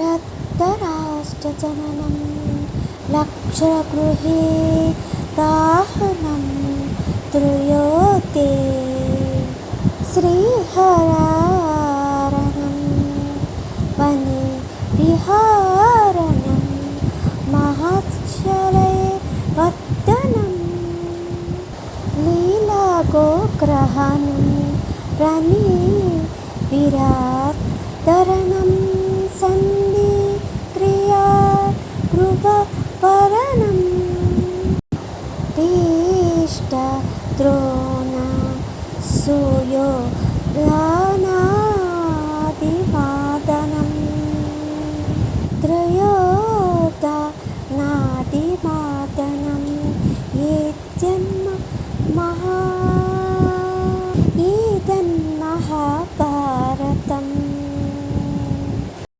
శరత్తరాష్ట్రజననం లక్షగృహీ దాహనం త్రుయోతే శ్రీహరారణం వనే విహారణం మహాక్షలే వర్ధనం లీలాగోగ్రహణం ప్రణీ విరాతరణం गृहपरणं भीष्ट द्रोण सूयो रा